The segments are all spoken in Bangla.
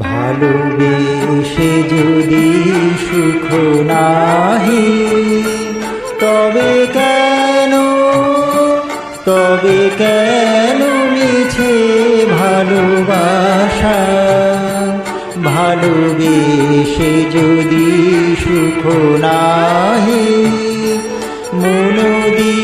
ভালোবেসে যদি সুখ নাহি, তবে কেন তবে কেন মিছে ভালোবাসা? ভালোবেসে যদি সুখ নাহি মনোদী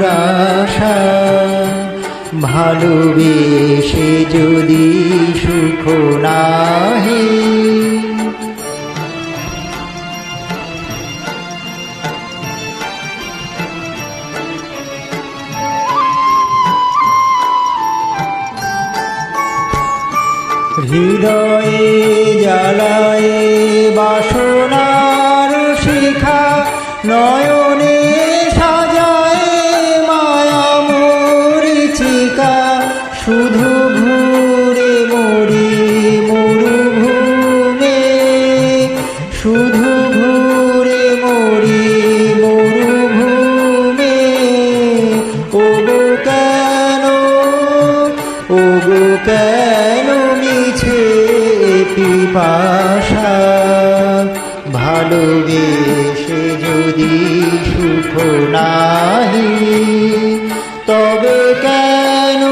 দুরাশা। ভালোবেসে যদি সুখ নাহি। হৃদয়ে জ্বালায়ে পিপাসা ভালোবেসে যদি সুখ নাহি, তবে কেন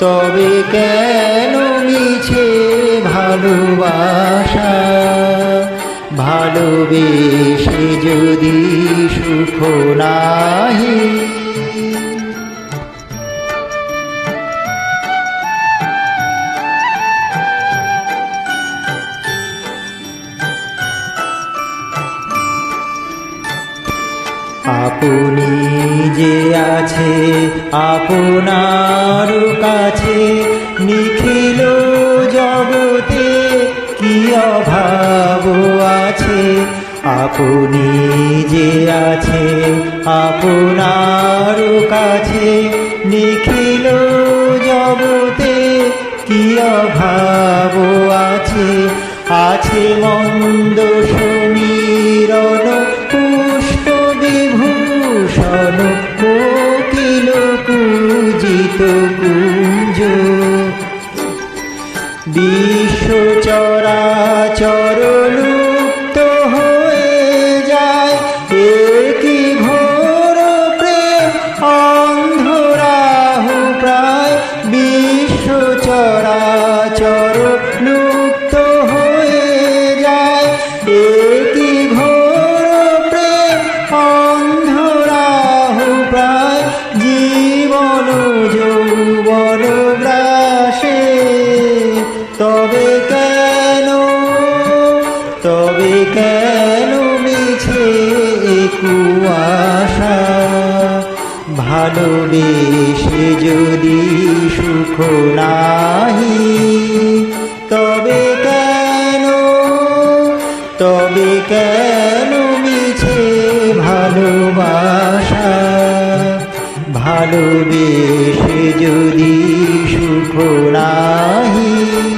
তবে কেন মিছে ভালোবাসা? ভালোবেসে যদি সুখ নাহি আপনি যে আছে, আপনার কাছে নিখিল জগতে কি অভাব আছে? আপনি যে আছে, আপনার কাছে নিখিল জগতে কি অভাব আছে? আছে মন্দ পূজিত কুঞ্জ বিশ্ব চরাচর লুপ্ত হয়ে যায়, একই ঘোর প্রেম অন্ধরাহু প্রায়। বিশ্ব চরাচর লুপ্ত হয়ে যায়, একই ঘোর প্রেম অন্ধরাহু প্রায়। জীবন তবে কেন মিছে কুয়াশা? ভালোবেসে যদি সুখ নাহি, তবে কেন? তবে কেন মিছে ভালোবাসা? ভালোবেসে যদি সুখ নাহি